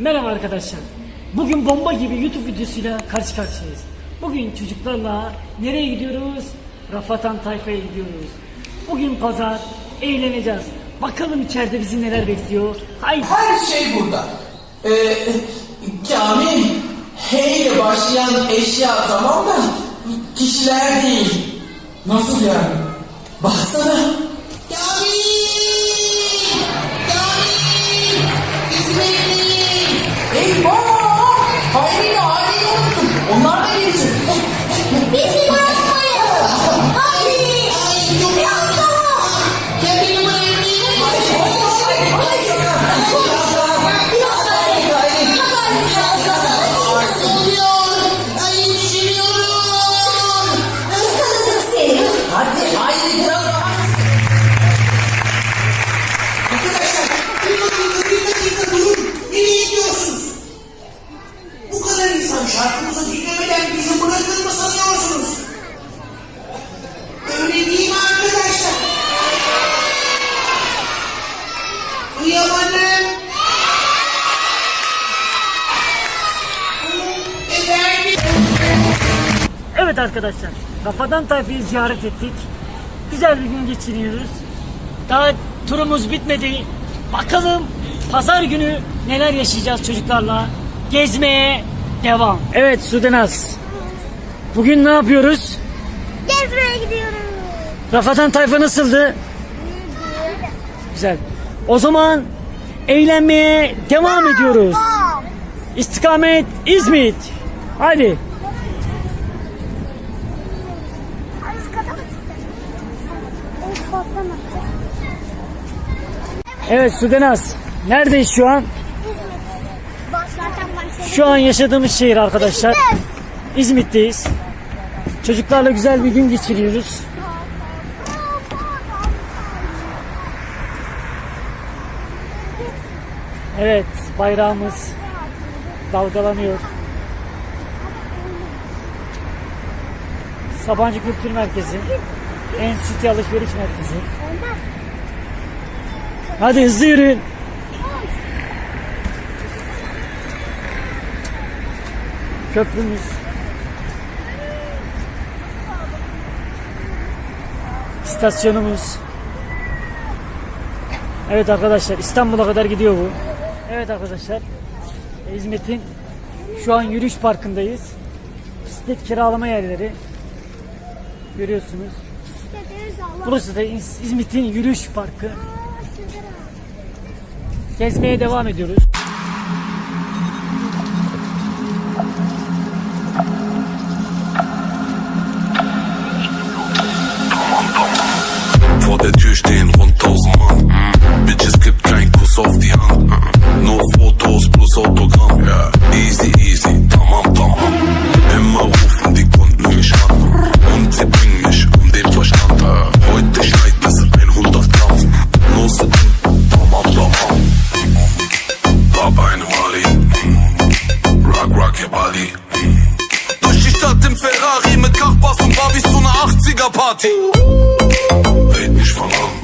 Merhaba arkadaşlar. Bugün bomba gibi YouTube videosuyla karşı karşıyayız. Bugün çocuklarla nereye gidiyoruz? Rafatan Tayfa'ya gidiyoruz. Bugün pazar, eğleneceğiz. Bakalım içeride bizi neler bekliyor. Haydi. Her şey burada. Ee, Kamil, H ile başlayan eşya tamam da kişiler değil. Nasıl yani? Baksana. Şarkımızı dinlemeden bizi bırakır mı sanıyorsunuz? Öyle değil mi arkadaşlar? Efendim? Evet arkadaşlar. Rafatan Tayfa'yı ziyaret ettik. Güzel bir gün geçiriyoruz. Daha turumuz bitmedi. Bakalım pazar günü neler yaşayacağız çocuklarla. Gezmeye devam. Evet Sudenaz. Bugün ne yapıyoruz? Gezmeye gidiyoruz. Rafatan Tayfa nasıldı? Güzel. O zaman eğlenmeye devam ediyoruz. İstikamet İzmit. Hadi. Evet Sudenaz. Neredeyiz şu an? Şu an yaşadığımız şehir arkadaşlar. İzmit'teyiz. Çocuklarla güzel bir gün geçiriyoruz. Evet, bayrağımız dalgalanıyor. Sabancı Kültür Merkezi. Enstitü Alışveriş Merkezi. Hadi hızlı yürüyün. Köprümüz. İstasyonumuz. Evet arkadaşlar İstanbul'a kadar gidiyor bu. Evet arkadaşlar İzmit'in şu an yürüyüş parkındayız. Bisiklet kiralama yerleri. Görüyorsunuz. Burası da İz- İzmit'in yürüyüş parkı. Gezmeye devam ediyoruz. Fot e ty shtin mit Kachbass und Barbies zu einer 80er Party. Red nicht von Abend.